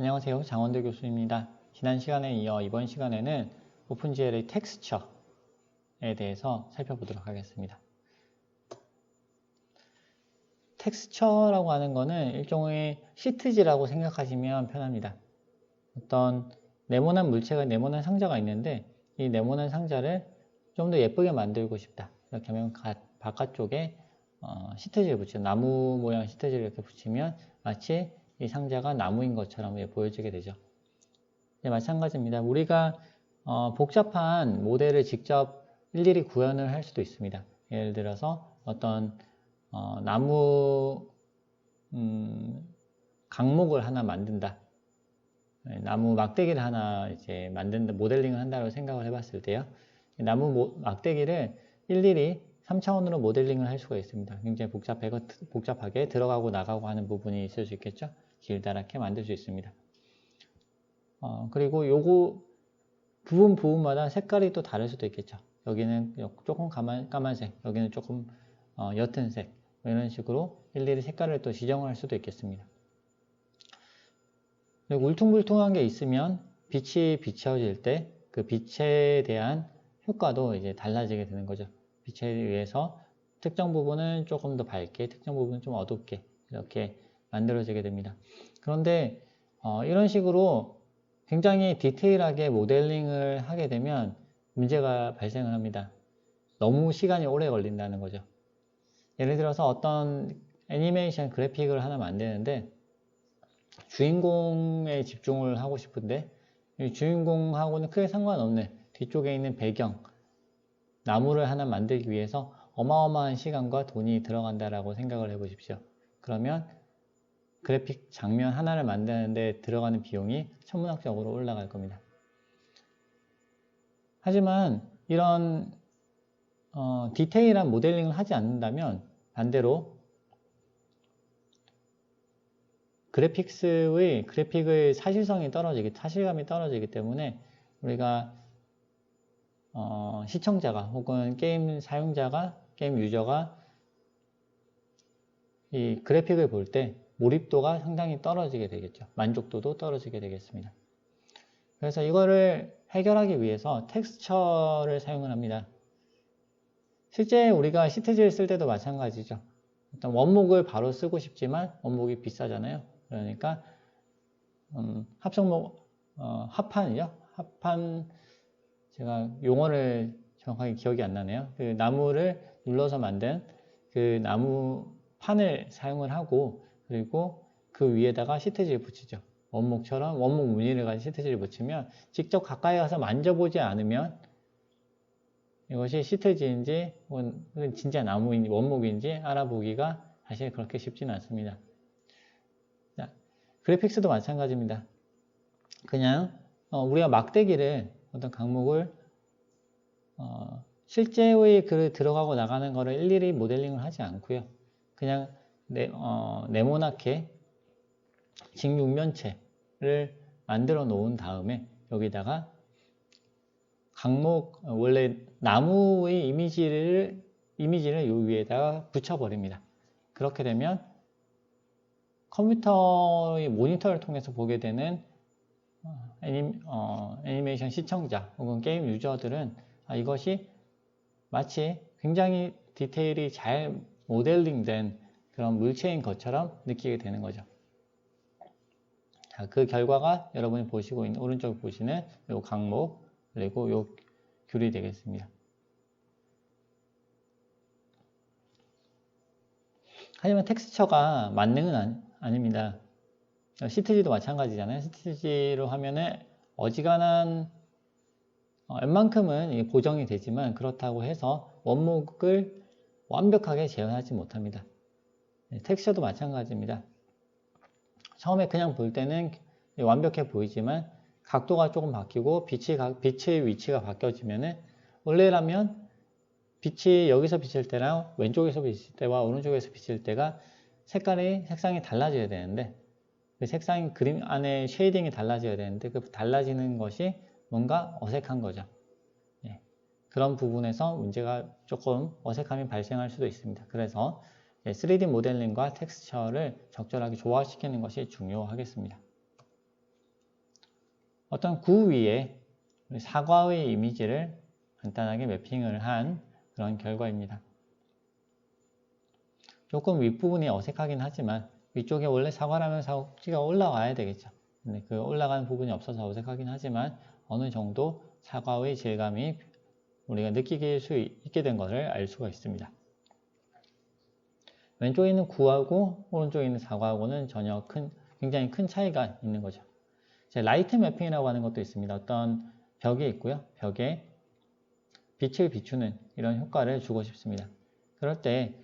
안녕하세요. 장원대 교수입니다. 지난 시간에 이어 이번 시간에는 오픈GL의 텍스처에 대해서 살펴보도록 하겠습니다. 텍스처라고 하는 것은 일종의 시트지라고 생각하시면 편합니다. 어떤 네모난 물체가 네모난 상자가 있는데 이 네모난 상자를 좀 더 예쁘게 만들고 싶다. 이렇게 하면 가, 바깥쪽에 어, 시트지를 붙여 나무 모양 시트지를 이렇게 붙이면 마치 이 상자가 나무인 것처럼 보여지게 되죠. 네, 마찬가지입니다. 우리가 어, 복잡한 모델을 직접 일일이 구현을 할 수도 있습니다. 예를 들어서 어떤 어, 나무 음, 강목을 하나 만든다. 네, 나무 막대기를 하나 이제 만든다, 모델링을 한다고 생각을 해봤을 때요. 나무 모, 막대기를 일일이 3차원으로 모델링을 할 수가 있습니다. 굉장히 복잡하게, 복잡하게 들어가고 나가고 하는 부분이 있을 수 있겠죠. 길다랗게 만들 수 있습니다. 어, 그리고 요거 부분 부분마다 색깔이 또 다를 수도 있겠죠. 여기는 조금 까만, 까만색, 여기는 조금 어, 옅은 색뭐 이런 식으로 일일이 색깔을 또 지정할 수도 있겠습니다. 그리고 울퉁불퉁한 게 있으면 빛이 비춰질 때 그 빛에 대한 효과도 이제 달라지게 되는 거죠. 빛에 의해서 특정 부분은 조금 더 밝게, 특정 부분은 좀 어둡게 이렇게 만들어지게 됩니다. 그런데 어, 이런 식으로 굉장히 디테일하게 모델링을 하게 되면 문제가 발생을 합니다. 너무 시간이 오래 걸린다는 거죠. 예를 들어서 어떤 애니메이션 그래픽을 하나 만드는데 주인공에 집중을 하고 싶은데 주인공하고는 크게 상관없는 뒤쪽에 있는 배경, 나무를 하나 만들기 위해서 어마어마한 시간과 돈이 들어간다라고 생각을 해보십시오. 그러면 그래픽 장면 하나를 만드는데 들어가는 비용이 천문학적으로 올라갈 겁니다. 하지만 이런 어, 디테일한 모델링을 하지 않는다면 반대로 그래픽스의 그래픽의 사실성이 떨어지기 사실감이 떨어지기 때문에 우리가 어, 시청자가 혹은 게임 사용자가 게임 유저가 이 그래픽을 볼때 몰입도가 상당히 떨어지게 되겠죠. 만족도도 떨어지게 되겠습니다. 그래서 이거를 해결하기 위해서 텍스처를 사용을 합니다. 실제 우리가 시트지를 쓸 때도 마찬가지죠. 어떤 원목을 바로 쓰고 싶지만 원목이 비싸잖아요. 그러니까 음, 합성목 어, 합판이요. 합판 제가 용어를 정확하게 기억이 안 나네요. 그 나무를 눌러서 만든 그 나무 판을 사용을 하고 그리고 그 위에다가 시트지를 붙이죠. 원목처럼 원목 무늬를 가진 시트지를 붙이면 직접 가까이 가서 만져보지 않으면 이것이 시트지인지 혹은 진짜 나무인지 원목인지 알아보기가 사실 그렇게 쉽지는 않습니다. 자, 그래픽스도 마찬가지입니다. 그냥 어, 우리가 막대기를 어떤 강목을 어, 실제의 그 들어가고 나가는 것을 일일이 모델링을 하지 않고요. 그냥 네, 어, 네모나게 직육면체를 만들어 놓은 다음에 여기다가 강목 원래 나무의 이미지를 이미지를 요 위에다가 붙여버립니다. 그렇게 되면 컴퓨터의 모니터를 통해서 보게 되는 어, 애니, 어, 애니메이션 시청자 혹은 게임 유저들은 아, 이것이 마치 굉장히 디테일이 잘 모델링된 그런 물체인 것처럼 느끼게 되는 거죠. 자, 그 결과가 여러분이 보시고 있는 오른쪽 보시는 요 강목 그리고 요 귤이 되겠습니다. 하지만 텍스처가 만능은 아니, 닙니다 시트지도 마찬가지잖아요. 시트지로 하면은 어지간한 어, 웬만큼은 보정이 되지만 그렇다고 해서 원목을 완벽하게 재현하지 못합니다. 네, 텍스처도 마찬가지입니다. 처음에 그냥 볼 때는 완벽해 보이지만 각도가 조금 바뀌고 빛이, 빛의 위치가 바뀌어지면은 원래라면 빛이 여기서 비칠 때랑 왼쪽에서 비칠 때와 오른쪽에서 비칠 때가 색깔이 색상이 달라져야 되는데 그 색상이 그림 안에 쉐이딩이 달라져야 되는데 그 달라지는 것이 뭔가 어색한 거죠. 네. 그런 부분에서 문제가 조금 어색함이 발생할 수도 있습니다. 그래서 3D 모델링과 텍스처를 적절하게 조화시키는 것이 중요하겠습니다. 어떤 구 위에 사과의 이미지를 간단하게 매핑을 한 그런 결과입니다. 조금 윗부분이 어색하긴 하지만 위쪽에 원래 사과라면 사각지가 올라와야 되겠죠. 근데 그 올라가는 부분이 없어서 어색하긴 하지만 어느 정도 사과의 질감이 우리가 느끼게 수 있게 된 것을 알 수가 있습니다. 왼쪽에 있는 구하고 오른쪽에 있는 사과하고는 전혀 큰, 굉장히 큰 차이가 있는 거죠. 라이트 매핑이라고 하는 것도 있습니다. 어떤 벽이 있고요. 벽에 빛을 비추는 이런 효과를 주고 싶습니다. 그럴 때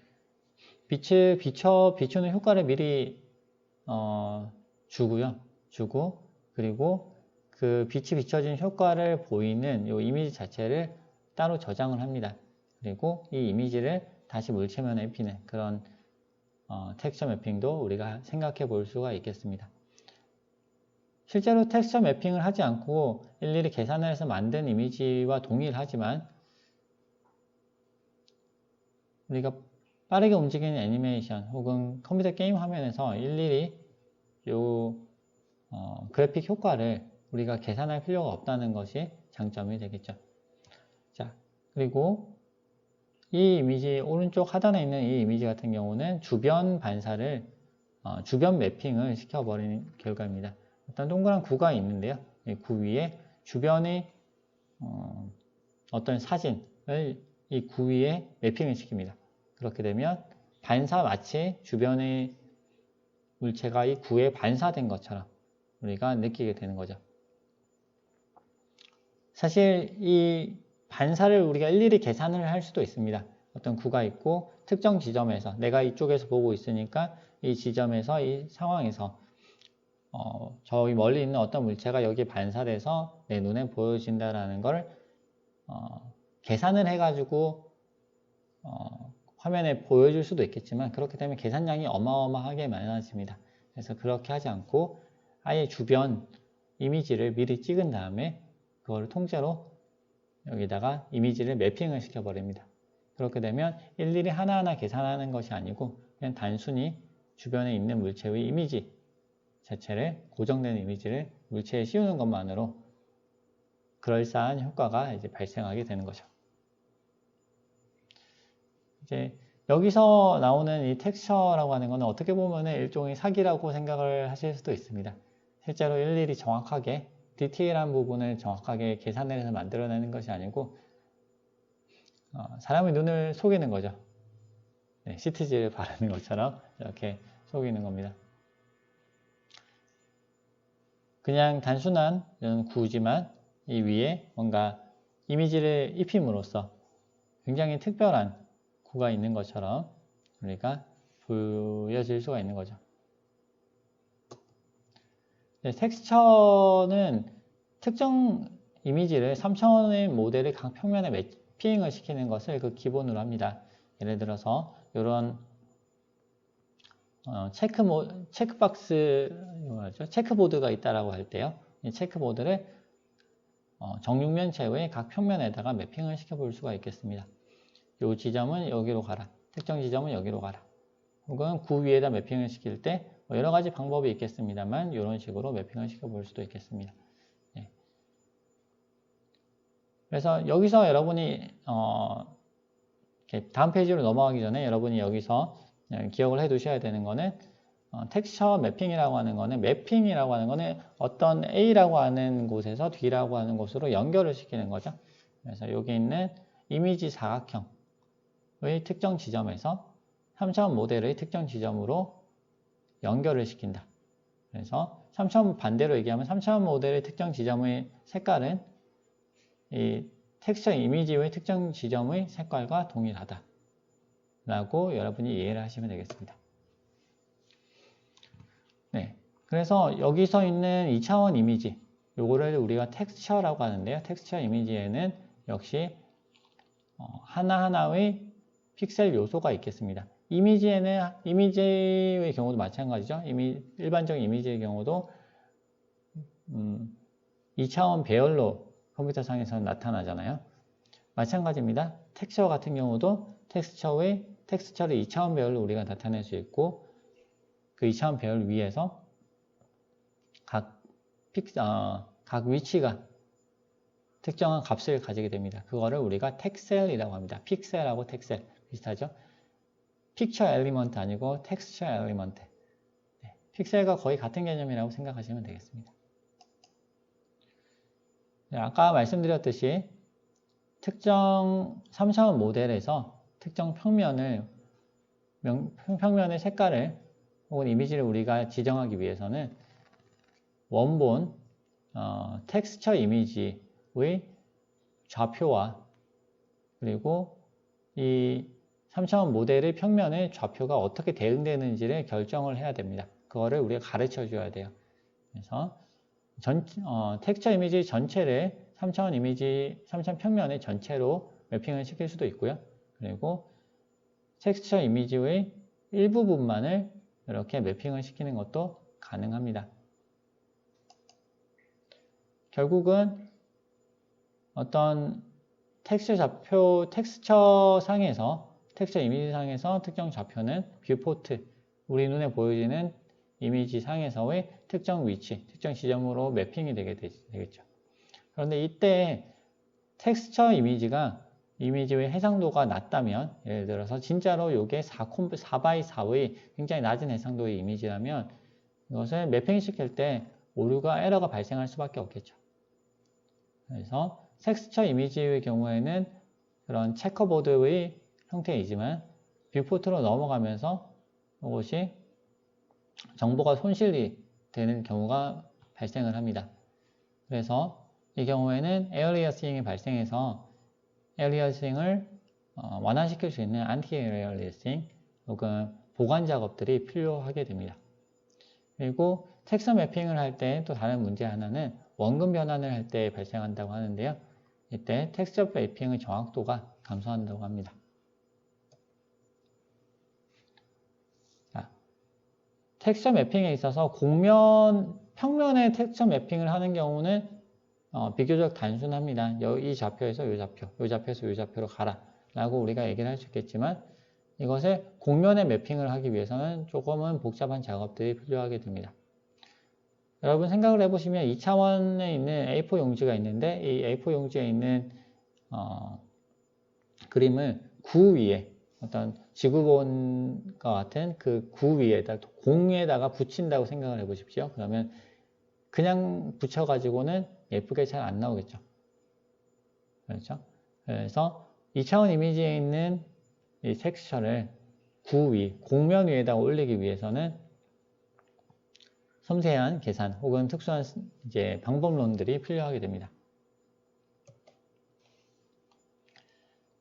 빛을 비춰 비추는 효과를 미리 어, 주고요. 주고 그리고 그 빛이 비춰진 효과를 보이는 이 이미지 자체를 따로 저장을 합니다. 그리고 이 이미지를 다시 물체면에 입히는 그런 어, 텍스처 매핑도 우리가 생각해 볼 수가 있겠습니다. 실제로 텍스처 매핑을 하지 않고 일일이 계산을 해서 만든 이미지와 동일하지만 우리가 빠르게 움직이는 애니메이션 혹은 컴퓨터 게임 화면에서 일일이 요 어, 그래픽 효과를 우리가 계산할 필요가 없다는 것이 장점이 되겠죠. 자, 그리고 이 이미지 오른쪽 하단에 있는 이 이미지 같은 경우는 주변 반사를 어, 주변 매핑을 시켜버리는 결과입니다. 어떤 동그란 구가 있는데요. 이구 위에 주변의 어, 어떤 사진을 이 구 위에 매핑을 시킵니다. 그렇게 되면 반사 마치 주변의 물체가 이 구에 반사된 것처럼 우리가 느끼게 되는 거죠. 사실 이 반사를 우리가 일일이 계산을 할 수도 있습니다. 어떤 구가 있고 특정 지점에서 내가 이쪽에서 보고 있으니까 이 지점에서 이 상황에서 어, 저기 멀리 있는 어떤 물체가 여기 반사돼서 내 눈에 보여진다라는 걸 어, 계산을 해가지고 어, 화면에 보여줄 수도 있겠지만 그렇게 되면 계산량이 어마어마하게 많아집니다. 그래서 그렇게 하지 않고 아예 주변 이미지를 미리 찍은 다음에 그거를 통째로 여기다가 이미지를 매핑을 시켜버립니다. 그렇게 되면 일일이 하나하나 계산하는 것이 아니고 그냥 단순히 주변에 있는 물체의 이미지 자체를 고정된 이미지를 물체에 씌우는 것만으로 그럴싸한 효과가 이제 발생하게 되는 거죠. 이제 여기서 나오는 이 텍스처라고 하는 것은 어떻게 보면 일종의 사기라고 생각을 하실 수도 있습니다. 실제로 일일이 정확하게 디테일한 부분을 정확하게 계산을 해서 만들어내는 것이 아니고 어, 사람의 눈을 속이는 거죠. 네, 시트지를 바르는 것처럼 이렇게 속이는 겁니다. 그냥 단순한 구지만 이 위에 뭔가 이미지를 입힘으로써 굉장히 특별한 구가 있는 것처럼 우리가 보여질 수가 있는 거죠. 네, 텍스처는 특정 이미지를 3차원의 모델의 각 평면에 매핑을 시키는 것을 그 기본으로 합니다. 예를 들어서 이런 어, 체크 모, 체크박스, 뭐죠? 체크보드가 있다라고 할 때요. 이 체크보드를 어, 정육면체의 각 평면에다가 매핑을 시켜볼 수가 있겠습니다. 이 지점은 여기로 가라. 특정 지점은 여기로 가라. 혹은 구 위에다 매핑을 시킬 때 뭐 여러 가지 방법이 있겠습니다만 이런 식으로 매핑을 시켜볼 수도 있겠습니다. 예. 그래서 여기서 여러분이 어, 다음 페이지로 넘어가기 전에 여러분이 여기서 기억을 해 두셔야 되는 거는 어, 텍스처 매핑이라고 하는 거는 매핑이라고 하는 거는 어떤 A라고 하는 곳에서 D라고 하는 곳으로 연결을 시키는 거죠. 그래서 여기 있는 이미지 사각형 의 특정 지점에서 3차원 모델의 특정 지점으로 연결을 시킨다. 그래서 3차원 반대로 얘기하면 3차원 모델의 특정 지점의 색깔은 이 텍스처 이미지의 특정 지점의 색깔과 동일하다. 라고 여러분이 이해를 하시면 되겠습니다. 네. 그래서 여기서 있는 2차원 이미지, 요거를 우리가 텍스처라고 하는데요. 텍스처 이미지에는 역시 어, 하나하나의 픽셀 요소가 있겠습니다. 이미지에는 이미지의 경우도 마찬가지죠. 이미 일반적인 이미지의 경우도 음, 2차원 배열로 컴퓨터 상에서 나타나잖아요. 마찬가지입니다. 텍스처 같은 경우도 텍스처의 텍스처를 2차원 배열로 우리가 나타낼 수 있고 그 2차원 배열 위에서 각 픽, 어, 각 위치가 특정한 값을 가지게 됩니다. 그거를 우리가 텍셀이라고 합니다. 픽셀하고 텍셀 비슷하죠? 픽처 엘리먼트 아니고 텍스처 엘리먼트. 네, 픽셀과 거의 같은 개념이라고 생각하시면 되겠습니다. 네, 아까 말씀드렸듯이 특정 3차원 모델에서 특정 평면을 명- 평면의 색깔을 혹은 이미지를 우리가 지정하기 위해서는 원본 어, 텍스처 이미지의 좌표와 그리고 이 3차원 모델의 평면의 좌표가 어떻게 대응되는지를 결정을 해야 됩니다. 그거를 우리가 가르쳐 줘야 돼요. 그래서 전, 어, 텍스처 이미지 전체를 3차원 이미지, 3차원 평면의 전체로 매핑을 시킬 수도 있고요. 그리고 텍스처 이미지의 일부분만을 이렇게 매핑을 시키는 것도 가능합니다. 결국은 어떤 텍스처 좌표, 텍스처 상에서, 텍스처 이미지 상에서 특정 좌표는 뷰포트, 우리 눈에 보여지는 이미지 상에서의 특정 위치, 특정 지점으로 매핑이 되게 되, 되겠죠. 그런데 이때 텍스처 이미지가 이미지의 해상도가 낮다면 예를 들어서 진짜로 이게 4, 4x 4의 굉장히 낮은 해상도의 이미지라면 이것을 매핑 시킬 때 오류가 에러가 발생할 수밖에 없겠죠. 그래서 텍스처 이미지의 경우에는 그런 체커보드의 형태이지만 뷰포트로 넘어가면서 이것이 정보가 손실이 되는 경우가 발생을 합니다. 그래서 이 경우에는 에어리어싱이 발생해서 에어리어싱을 어, 완화시킬 수 있는 안티 에어리어싱 혹은 보관 작업들이 필요하게 됩니다. 그리고 텍스처 매핑을 할 때 또 다른 문제 하나는 원금 변환을 할 때 발생한다고 하는데요. 이때 텍스처 매핑의 정확도가 감소한다고 합니다. 텍스처 매핑에 있어서 공면, 평면의 텍스처 매핑을 하는 경우는 어, 비교적 단순합니다. 여- 이 좌표에서 이 좌표, 이 좌표에서 이 좌표로 가라 라고 우리가 얘기를 할 수 있겠지만 이것을 공면에 매핑을 하기 위해서는 조금은 복잡한 작업들이 필요하게 됩니다. 여러분 생각을 해보시면 2차원에 있는 A4 용지가 있는데 이 A4 용지에 있는 어, 그림을 구 위에 어떤 지구본과 같은 그 구 위에다 공에다가 붙인다고 생각을 해보십시오. 그러면 그냥 붙여가지고는 예쁘게 잘 안 나오겠죠. 그렇죠? 그래서 2차원 이미지에 있는 이 텍스처를 구 위, 공면 위에다 올리기 위해서는 섬세한 계산 혹은 특수한 이제 방법론들이 필요하게 됩니다.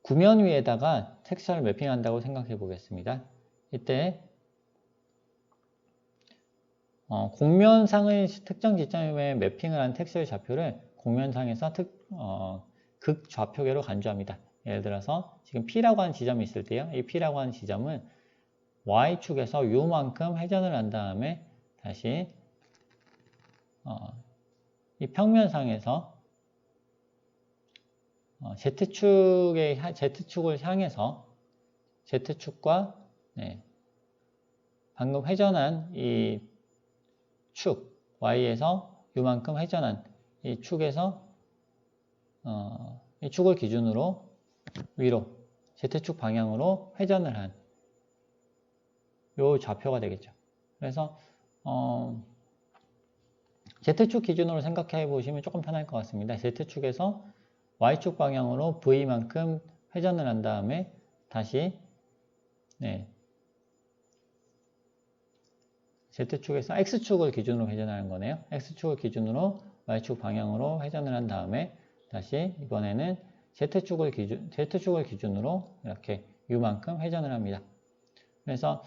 구면 위에다가 텍스처를 매핑한다고 생각해 보겠습니다. 이때 어, 공면상의 특정 지점에 매핑을 한 텍스처의 좌표를 공면상에서 특, 어, 극좌표계로 간주합니다. 예를 들어서 지금 P라고 하는 지점이 있을 때요. 이 P라고 하는 지점은 Y축에서 U만큼 회전을 한 다음에 다시 어, 이 평면상에서 어, Z축의 Z축을 향해서 Z축과 네, 방금 회전한 이 축 Y에서 U만큼 회전한 이 축에서 어, 이 축을 기준으로 위로 Z축 방향으로 회전을 한 요 좌표가 되겠죠. 그래서 어, Z축 기준으로 생각해 보시면 조금 편할 것 같습니다. Z축에서 Y축 방향으로 V만큼 회전을 한 다음에 다시 네, Z축에서 X축을 기준으로 회전하는 거네요. X축을 기준으로 Y축 방향으로 회전을 한 다음에 다시 이번에는 Z축을 기준, Z축을 기준으로 이렇게 U만큼 회전을 합니다. 그래서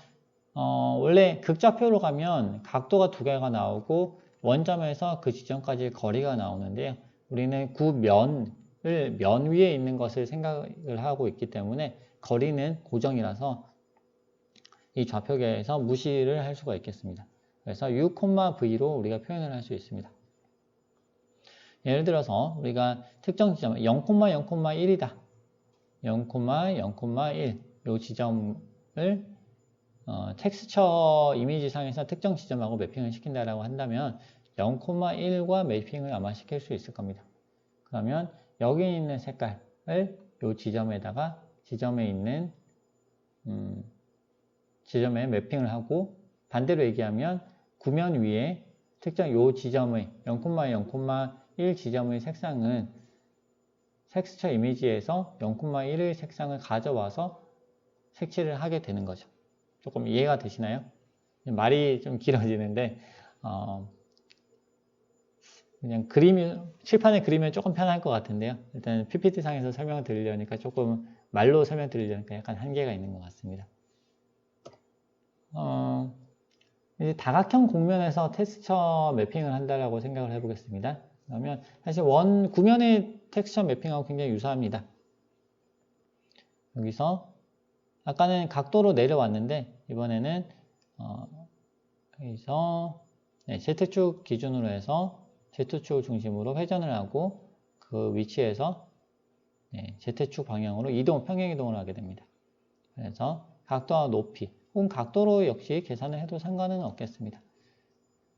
어, 원래 극좌표로 가면 각도가 두 개가 나오고 원점에서 그 지점까지 거리가 나오는데요. 우리는 구면을 면 위에 있는 것을 생각을 하고 있기 때문에 거리는 고정이라서 이 좌표계에서 무시를 할 수가 있겠습니다. 그래서 u, v로 우리가 표현을 할 수 있습니다. 예를 들어서 우리가 특정 지점 0,0,1이다. 0,0,1 이 지점을 어, 텍스처 이미지 상에서 특정 지점하고 매핑을 시킨다라고 한다면 0,1과 매핑을 아마 시킬 수 있을 겁니다. 그러면 여기 있는 색깔을 이 지점에다가 지점에 있는 음, 지점에 매핑을 하고 반대로 얘기하면 구면 위에 특정 요 지점의 0,0,1 지점의 색상은 텍스처 이미지에서 0,1의 색상을 가져와서 색칠을 하게 되는 거죠. 조금 이해가 되시나요? 말이 좀 길어지는데 어, 그냥 그림이 칠판에 그리면 조금 편할 것 같은데요. 일단 PPT 상에서 설명을 드리려니까 조금 말로 설명 드리려니까 약간 한계가 있는 것 같습니다. 어, 이제 다각형 공면에서 텍스처 매핑을 한다라고 생각을 해보겠습니다. 그러면 사실 원 구면의 텍스처 매핑하고 굉장히 유사합니다. 여기서 아까는 각도로 내려왔는데 이번에는 어, 여기서 네, Z축 기준으로 해서 Z축을 중심으로 회전을 하고 그 위치에서 네, Z축 방향으로 이동, 평행 이동을 하게 됩니다. 그래서 각도와 높이 혹은 각도로 역시 계산을 해도 상관은 없겠습니다.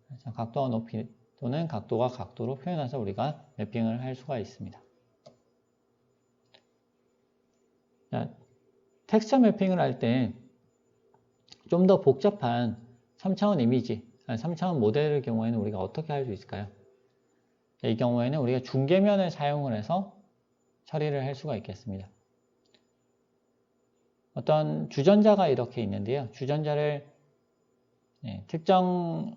그래서 각도와 높이 또는 각도와 각도로 표현해서 우리가 매핑을 할 수가 있습니다. 자, 텍스처 매핑을 할 때 좀 더 복잡한 3차원 이미지, 3차원 모델의 경우에는 우리가 어떻게 할 수 있을까요? 이 경우에는 우리가 중계면을 사용을 해서 처리를 할 수가 있겠습니다. 어떤 주전자가 이렇게 있는데요. 주전자를 네, 특정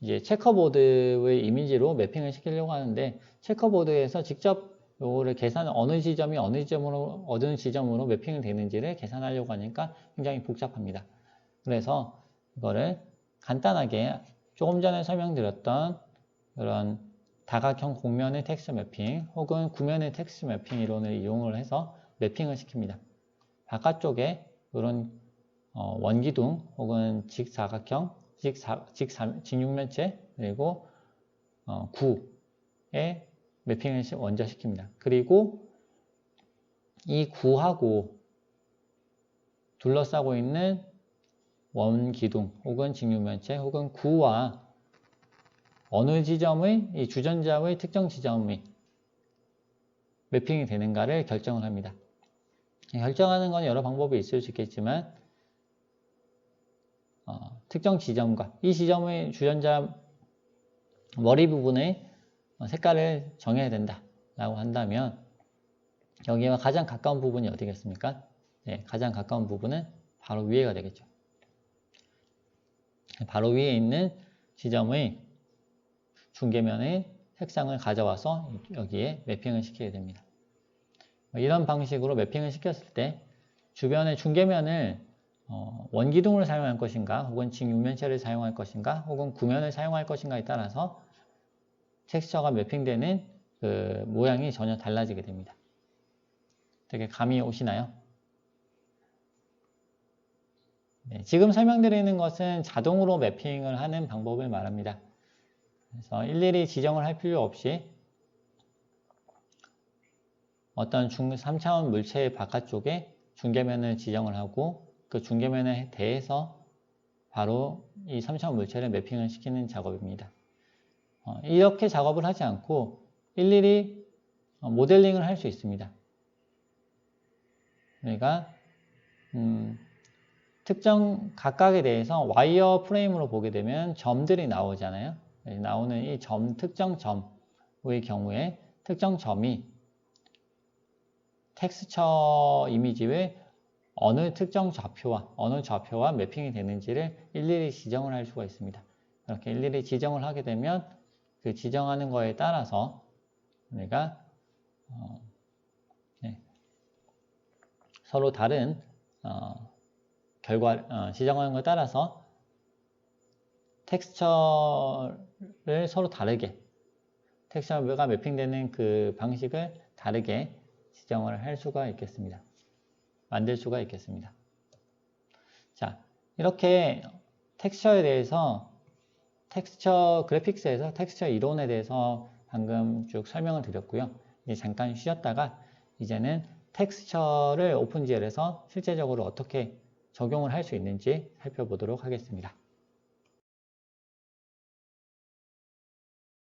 이제 체커보드의 이미지로 매핑을 시키려고 하는데 체커보드에서 직접 요거를 계산 어느 지점이 어느 지점으로 어느 지점으로 매핑이 되는지를 계산하려고 하니까 굉장히 복잡합니다. 그래서 이거를 간단하게 조금 전에 설명드렸던 그런 다각형 공면의 텍스트 매핑 혹은 구면의 텍스트 매핑 이론을 이용을 해서 매핑을 시킵니다. 바깥쪽에 이런 어, 원기둥 혹은 직사각형, 직사, 직사, 직육면체 그리고 어, 구에 매핑을 먼저 시킵니다. 그리고 이 구하고 둘러싸고 있는 원기둥 혹은 직육면체 혹은 구와 어느 지점의 이 주전자의 특정 지점이 매핑이 되는가를 결정을 합니다. 결정하는 건 여러 방법이 있을 수 있겠지만 어, 특정 지점과 이 지점의 주전자 머리 부분의 색깔을 정해야 된다 라고 한다면 여기와 가장 가까운 부분이 어디겠습니까? 네, 가장 가까운 부분은 바로 위에가 되겠죠. 바로 위에 있는 지점의 중계면의 색상을 가져와서 여기에 매핑을 시키게 됩니다. 이런 방식으로 매핑을 시켰을 때 주변의 중계면을 어, 원기둥을 사용할 것인가 혹은 직육면체를 사용할 것인가 혹은 구면을 사용할 것인가에 따라서 텍스처가 매핑되는 그 모양이 전혀 달라지게 됩니다. 되게 감이 오시나요? 네, 지금 설명드리는 것은 자동으로 매핑을 하는 방법을 말합니다. 그래서 일일이 지정을 할 필요 없이 어떤 중 3차원 물체의 바깥쪽에 중계면을 지정을 하고 그 중계면에 대해서 바로 이 3차원 물체를 매핑을 시키는 작업입니다. 어, 이렇게 작업을 하지 않고 일일이 어, 모델링을 할 수 있습니다. 그러니까 음, 특정 각각에 대해서 와이어 프레임으로 보게 되면 점들이 나오잖아요. 나오는 이 점, 특정 점의 경우에 특정 점이 텍스처 이미지의 어느 특정 좌표와 어느 좌표와 매핑이 되는지를 일일이 지정을 할 수가 있습니다. 이렇게 일일이 지정을 하게 되면 그 지정하는 거에 따라서 우리가 어, 네, 서로 다른 어, 결과 어, 지정하는 것에 따라서 텍스처를 서로 다르게 텍스처가 매핑되는 그 방식을 다르게 지정을 할 수가 있겠습니다. 만들 수가 있겠습니다. 자, 이렇게 텍스처에 대해서 텍스처 그래픽스에서 텍스처 이론에 대해서 방금 쭉 설명을 드렸고요. 이제 잠깐 쉬었다가 이제는 텍스처를 오픈GL에서 실제적으로 어떻게 적용을 할 수 있는지 살펴보도록 하겠습니다.